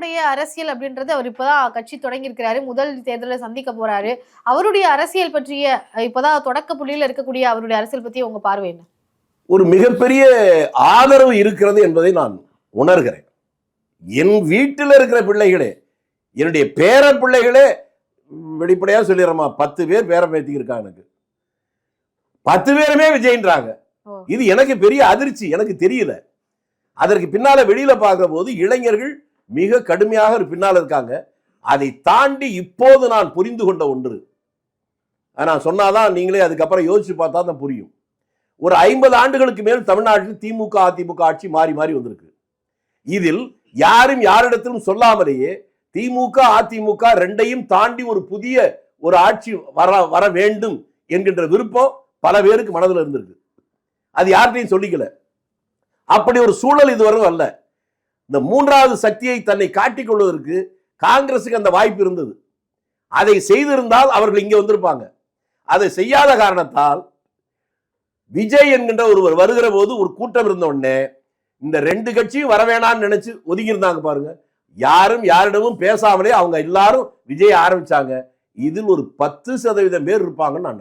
விஜயனுடைய அரசியல் அப்படின்றது அவர் இப்பதான் கட்சி தொடங்கி இருக்கிறாரு முதல் தேர்தலை சந்திக்க போறாரு. அவருடைய அரசியல் பற்றிய இப்பதான் தொடக்க புள்ளியில இருக்கக்கூடிய அவருடைய அரசியல் பத்தி உங்க பார்வை என்ன? ஒரு மிகப்பெரிய ஆதரவு இருக்கிறது என்பதை நான் உணர்கிறேன். என் வீட்டில் இருக்கிற பிள்ளைகளே என்னுடைய பேர பிள்ளைகளே வெளிப்படையா சொல்லிடுறோமா பத்து பேர் பேர பேத்தி இருக்காங்க எனக்கு. பத்து பேருமே விஜயன்றாங்க. இது எனக்கு பெரிய அதிர்ச்சி எனக்கு தெரியல. அதற்கு பின்னால வெளியில பார்க்கிற போது இளைஞர்கள் மிக கடுமையாக ஒரு பின்னால இருக்காங்க. அதை தாண்டி இப்போது நான் புரிந்து கொண்ட ஒன்று. நான் சொன்னாதான் நீங்களே அதுக்கப்புறம் யோசிச்சு பார்த்தா தான் புரியும். ஒரு ஐம்பது ஆண்டுகளுக்கு மேல் தமிழ்நாட்டில் திமுக அதிமுக ஆட்சி மாறி மாறி வந்திருக்கு. இதில் யாரும் யாரிடத்திலும் சொல்லாமலேயே திமுக அதிமுக ரெண்டையும் தாண்டி ஒரு புதிய ஒரு ஆட்சி வர வர வேண்டும் என்கின்ற விருப்பம் பல பேருக்கு மனதில் இருந்திருக்கு. அது யார்கிட்டையும் சொல்லிக்கல. அப்படி ஒரு சூழல் இதுவரை அல்ல. இந்த மூன்றாவது சக்தியை தன்னை காட்டிக்கொள்வதற்கு காங்கிரஸுக்கு காங்கிரசுக்கு அந்த வாய்ப்பு இருந்தது. அதை செய்திருந்தால் அவர்கள் இங்கே வந்திருப்பாங்க. அதை செய்யாத காரணத்தால் விஜய் என்கின்ற ஒருவர் வருகிற போது ஒரு கூட்டம் இருந்த உடனே இந்த ரெண்டு கட்சியும் வரவேணான்னு நினைச்சு ஒதுங்கி இருந்தாங்க பாருங்க. யாரும் யாரிடமும் பேசாமலே அவங்க எல்லாரும் விஜய் ஆரம்பிச்சாங்க. இதில் ஒரு பத்து சதவீதம் பேர் இருப்பாங்கன்னு நான்